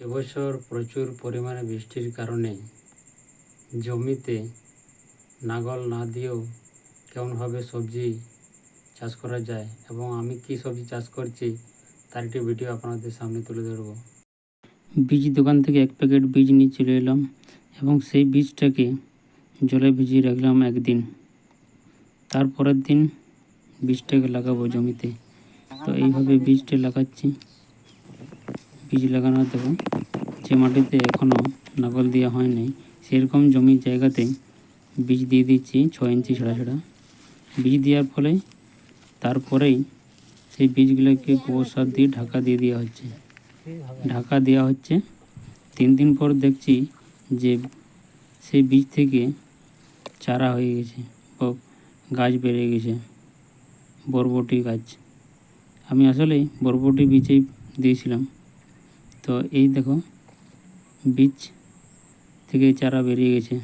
এবছর প্রচুর পরিমাণে বৃষ্টির কারণে জমিতে লাঙল না দিয়েও কেমনভাবে সবজি চাষ করা যায় এবং আমি কী সবজি চাষ করছি, তার একটি ভিডিও আপনাদের সামনে তুলে ধরব। বীজ দোকান থেকে এক প্যাকেট বীজ নিয়ে চলে এলাম এবং সেই বীজটাকে জলে ভিজিয়ে রাখলাম একদিন। তারপরের দিন বীজটাকে লাগাবো জমিতে। তো এইভাবে বীজটা লাগাচ্ছি। বীজ লাগানোর দেখো যে মাটিতে এখনও লাঙল দেওয়া হয়নি, সেরকম জমির জায়গাতে বীজ দিয়ে দিচ্ছি ছ ইঞ্চি ছাড়া ছাড়া। বীজ দেওয়ার ফলে তারপরেই সেই বীজগুলোকে গোবর সার দিয়ে ঢাকা দিয়ে দেওয়া হচ্ছে। ঢাকা দেওয়া হচ্ছে। তিন দিন পর দেখছি যে সেই বীজ থেকে চারা হয়ে গেছে ও গাছ বেড়ে গেছে, বরবটি গাছ। আমি আসলে বরবটি বীজেই দিয়েছিলাম। তো এই দেখো বীজ থেকে চারা বেরিয়ে গেছে।